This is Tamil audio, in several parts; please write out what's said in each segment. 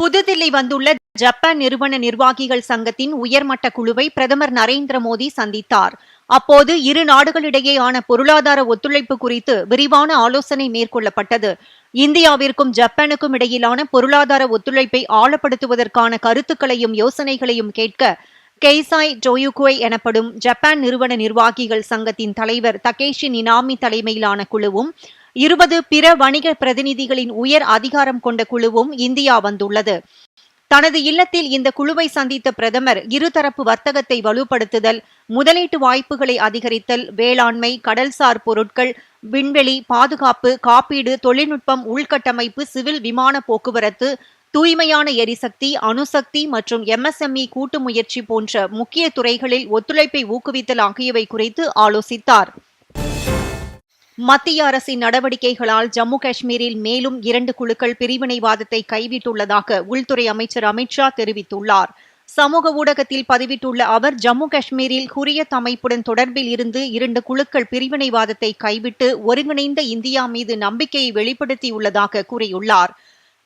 புதுதில்லி வந்துள்ள ஜப்பான் நிறுவன நிர்வாகிகள் சங்கத்தின் உயர்மட்ட குழுவை பிரதமர் நரேந்திர மோடி சந்தித்தார். அப்போது இரு நாடுகளிடையேயான பொருளாதார ஒத்துழைப்பு குறித்து விரிவான ஆலோசனை மேற்கொள்ளப்பட்டது. இந்தியாவிற்கும் ஜப்பானுக்கும் இடையிலான பொருளாதார ஒத்துழைப்பை ஆழப்படுத்துவதற்கான கருத்துக்களையும் யோசனைகளையும் கேட்க கெய்சாய் டோயுகுவை எனப்படும் ஜப்பான் நிறுவன நிர்வாகிகள் சங்கத்தின் தலைவர் தகேஷி நினாமி தலைமையிலான குழுவும் இருபது பிற வணிக பிரதிநிதிகளின் உயர் அதிகாரம் கொண்ட குழுவும் இந்தியா வந்துள்ளது. தனது இல்லத்தில் இந்த குழுவை சந்தித்த பிரதமர் இருதரப்பு வர்த்தகத்தை வலுப்படுத்துதல் முதலீட்டு வாய்ப்புகளை அதிகரித்தல் வேளாண்மை கடல்சார் பொருட்கள் விண்வெளி பாதுகாப்பு காப்பீடு தொழில்நுட்பம் உள்கட்டமைப்பு சிவில் விமான போக்குவரத்து தூய்மையான எரிசக்தி அணுசக்தி மற்றும் எம்எஸ்எம்இ கூட்டு முயற்சி போன்ற முக்கிய துறைகளில் ஒத்துழைப்பை ஊக்குவித்தல் ஆகியவை குறித்து ஆலோசித்தார். மத்திய அரசின் நடவடிக்கைகளால் ஜம்மு காஷ்மீரில் மேலும் இரண்டு குழுக்கள் பிரிவினைவாதத்தை கைவிட்டுள்ளதாக உள்துறை அமைச்சர் அமித்ஷா தெரிவித்துள்ளார். சமூக ஊடகத்தில் பதிவிட்டுள்ள அவர் ஜம்மு காஷ்மீரில் ஹுரியத் அமைப்புடன் தொடர்பில் இருந்து இரண்டு குழுக்கள் பிரிவினைவாதத்தை கைவிட்டு ஒருங்கிணைந்த இந்தியா மீது நம்பிக்கையை வெளிப்படுத்தியுள்ளதாக கூறியுள்ளார்.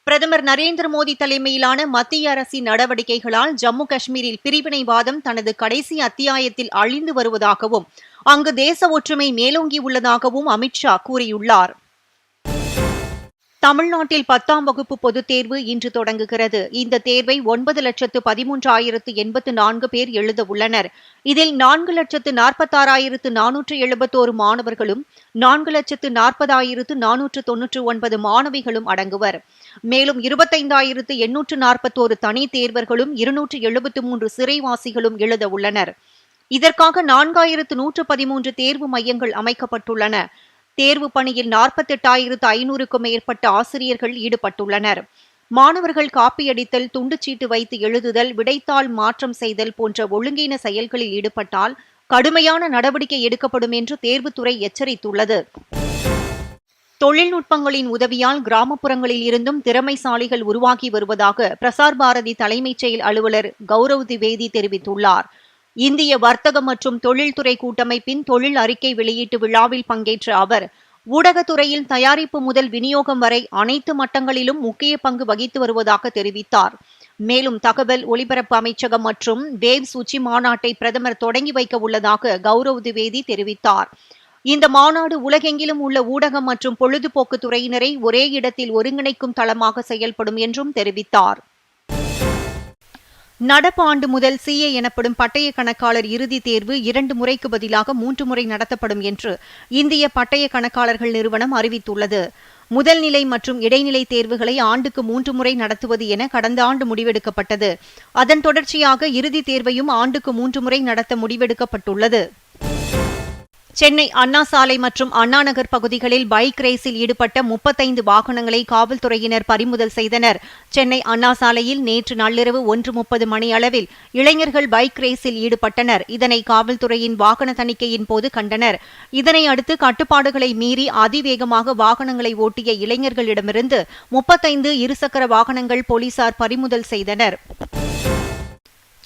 பிரதமர் நரேந்திர மோடி தலைமையிலான மத்திய அரசின் நடவடிக்கைகளால் ஜம்மு காஷ்மீரில் பிரிவினைவாதம் தனது கடைசி அத்தியாயத்தில் அழிந்து வருவதாகவும் அங்கு தேச ஒற்றுமை மேலோங்கியுள்ளதாகவும் அமித்ஷா கூறியுள்ளார். தமிழ்நாட்டில் பத்தாம் வகுப்பு பொதுத் தேர்வு இன்று தொடங்குகிறது. இந்த தேர்வை ஒன்பது லட்சத்து பதிமூன்றாயிரத்து எண்பத்து நான்கு பேர் எழுத உள்ளனர். இதில் நான்கு லட்சத்து நாற்பத்தாறாயிரத்து நானூற்று எழுபத்தோரு மாணவர்களும் நான்கு லட்சத்து நாற்பதாயிரத்து நானூற்று தொன்னூற்று ஒன்பது மாணவிகளும் அடங்குவர். மேலும் இருபத்தைந்தாயிரத்து எண்ணூற்று நாற்பத்தோரு தனி தேர்வர்களும் இருநூற்று எழுபத்து மூன்று சிறைவாசிகளும் எழுத உள்ளனர். இதற்காக நான்காயிரத்து நூற்று பதிமூன்று தேர்வு மையங்கள் அமைக்கப்பட்டுள்ளன. தேர்வு பணியில் நாற்பத்தெட்டாயிரத்து ஐநூறுக்கும் மேற்பட்ட ஆசிரியர்கள் ஈடுபட்டுள்ளனர். மாணவர்கள் காப்பியடித்தல் துண்டுச்சீட்டு வைத்து எழுதுதல் விடைத்தாள் மாற்றம் செய்தல் போன்ற ஒழுங்கீன செயல்களில் ஈடுபட்டால் கடுமையான நடவடிக்கை எடுக்கப்படும் என்று தேர்வுத்துறை எச்சரித்துள்ளது. தொழில்நுட்பங்களின் உதவியால் கிராமப்புறங்களில் இருந்தும் திறமைசாலிகள் உருவாகி வருவதாக பிரசார் பாரதி தலைமைச் செயல் அலுவலர் கௌரவ் திவேதி தெரிவித்துள்ளார். இந்திய வர்த்தக மற்றும் தொழில்துறை கூட்டமைப்பின் தொழில் அறிக்கை வெளியீட்டு விழாவில் பங்கேற்ற அவர் ஊடகத்துறையில் தயாரிப்பு முதல் விநியோகம் வரை அனைத்து மட்டங்களிலும் முக்கிய பங்கு வகித்து வருவதாக தெரிவித்தார். மேலும் தகவல் ஒலிபரப்பு அமைச்சகம் மற்றும் வேவ்ஸ் உச்சி மாநாட்டை பிரதமர் தொடங்கி வைக்க உள்ளதாக கௌரவ் திவேதி தெரிவித்தார். இந்த மாநாடு உலகெங்கிலும் உள்ள ஊடகம் மற்றும் பொழுதுபோக்கு துறையினரை ஒரே இடத்தில் ஒருங்கிணைக்கும் தளமாக செயல்படும் என்றும் தெரிவித்தார். நடப்பு ஆண்டு முதல் சிஏ எனப்படும் பட்டய கணக்காளர் இறுதித் தேர்வு இரண்டு முறைக்கு பதிலாக மூன்று முறை நடத்தப்படும் என்று இந்திய பட்டய கணக்காளர்கள் நிறுவனம் அறிவித்துள்ளது. முதல்நிலை மற்றும் இடைநிலை தேர்வுகளை ஆண்டுக்கு மூன்று முறை நடத்துவது என கடந்த ஆண்டு முடிவெடுக்கப்பட்டது. அதன் தொடர்ச்சியாக இறுதித் தேர்வையும் ஆண்டுக்கு மூன்று முறை நடத்த முடிவெடுக்கப்பட்டுள்ளது. சென்னை அண்ணா சாலை மற்றும் அண்ணாநகர் பகுதிகளில் பைக் ரேஸில் ஈடுபட்ட முப்பத்தைந்து வாகனங்களை காவல்துறையினர் பறிமுதல் செய்தனர். சென்னை அண்ணா சாலையில் நேற்று நள்ளிரவு ஒன்று முப்பது மணி அளவில் இளைஞர்கள் பைக் ரேஸில் ஈடுபட்டனர். இதனை காவல்துறையின் வாகன தணிக்கையின் போது கண்டனர். இதனை அடுத்து கட்டுப்பாடுகளை மீறி அதிவேகமாக வாகனங்களை ஓட்டிய இளைஞர்களிடமிருந்து முப்பத்தைந்து இருசக்கர வாகனங்கள் போலீசார் பறிமுதல் செய்தனர்.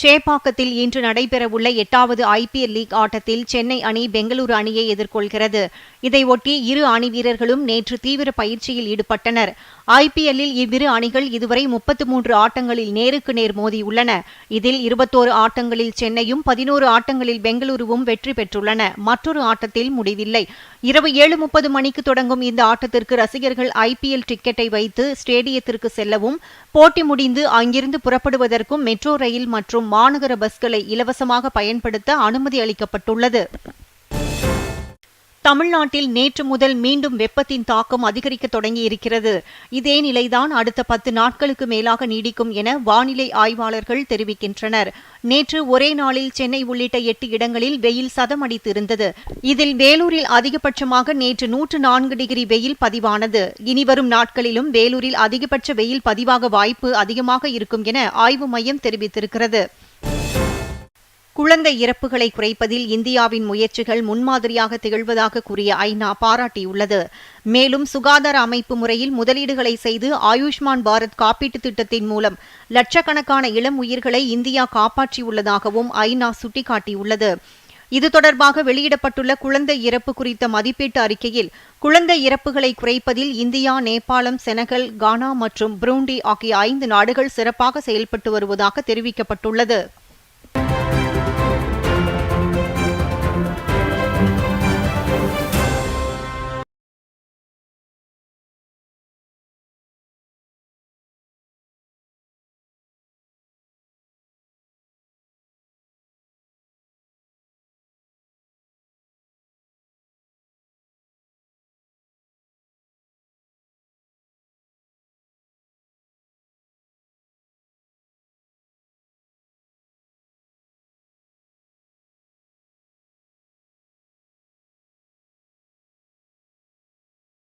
சேப்பாக்கத்தில் இன்று நடைபெறவுள்ள எட்டாவது ஐபிஎல் லீக் ஆட்டத்தில் சென்னை அணி பெங்களூரு அணியை எதிர்கொள்கிறது. இதையொட்டி இரு அணி வீரர்களும் நேற்று தீவிர பயிற்சியில் ஈடுபட்டனர். ஐபிஎல்லில் இவ்விரு அணிகள் இதுவரை முப்பத்து மூன்று ஆட்டங்களில் நேருக்கு நேர் மோதியுள்ளன. இதில் இருபத்தோரு ஆட்டங்களில் சென்னையும் பதினோரு ஆட்டங்களில் பெங்களூருவும் வெற்றி பெற்றுள்ளன. மற்றொரு ஆட்டத்தில் முடிவில்லை. இரவு ஏழு முப்பது மணிக்கு தொடங்கும் இந்த ஆட்டத்திற்கு ரசிகர்கள் ஐபிஎல் டிக்கெட்டை வைத்து ஸ்டேடியத்திற்கு செல்லவும் போட்டி முடிந்து அங்கிருந்து புறப்படுவதற்கும் மெட்ரோ ரயில் மற்றும் மாநகர பஸ்களை இலவசமாக பயன்படுத்த அனுமதி அளிக்கப்பட்டுள்ளது. தமிழ்நாட்டில் நேற்று முதல் மீண்டும் வெப்பத்தின் தாக்கம் அதிகரிக்க தொடங்கி இருக்கிறது இதே நிலைதான் அடுத்த பத்து நாட்களுக்கு மேலாக நீடிக்கும் என வானிலை ஆய்வாளர்கள் தெரிவிக்கின்றனர். நேற்று ஒரே நாளில் சென்னை உள்ளிட்ட எட்டு இடங்களில் வெயில் சதமடித்திருந்தது. இதில் வேலூரில் அதிகபட்சமாக நேற்று நூற்று நான்கு டிகிரி வெயில் பதிவானது. இனிவரும் நாட்களிலும் வேலூரில் அதிகபட்ச வெயில் பதிவாக வாய்ப்பு அதிகமாக இருக்கும் என ஆய்வு மையம் தெரிவித்திருக்கிறது. குழந்தை இறப்புகளை குறைப்பதில் இந்தியாவின் முயற்சிகள் முன்மாதிரியாக திகழ்வதாக கூறிய ஐநா பாராட்டியுள்ளது. மேலும் சுகாதார அமைப்பு முறையில் முதலீடுகளை செய்து ஆயுஷ்மான் பாரத் காப்பீட்டுத் திட்டத்தின் மூலம் லட்சக்கணக்கான இளம் உயிர்களை இந்தியா காப்பாற்றியுள்ளதாகவும் ஐநா சுட்டிக்காட்டியுள்ளது. இது தொடர்பாக வெளியிடப்பட்டுள்ள குழந்தை இறப்பு குறித்த மதிப்பீட்டு அறிக்கையில் குழந்தை இறப்புகளை குறைப்பதில் இந்தியா நேபாளம் செனகல் கானா மற்றும் புரூண்டி ஆகிய ஐந்து நாடுகள் சிறப்பாக செயல்பட்டு வருவதாக தெரிவிக்கப்பட்டுள்ளது. Thank you.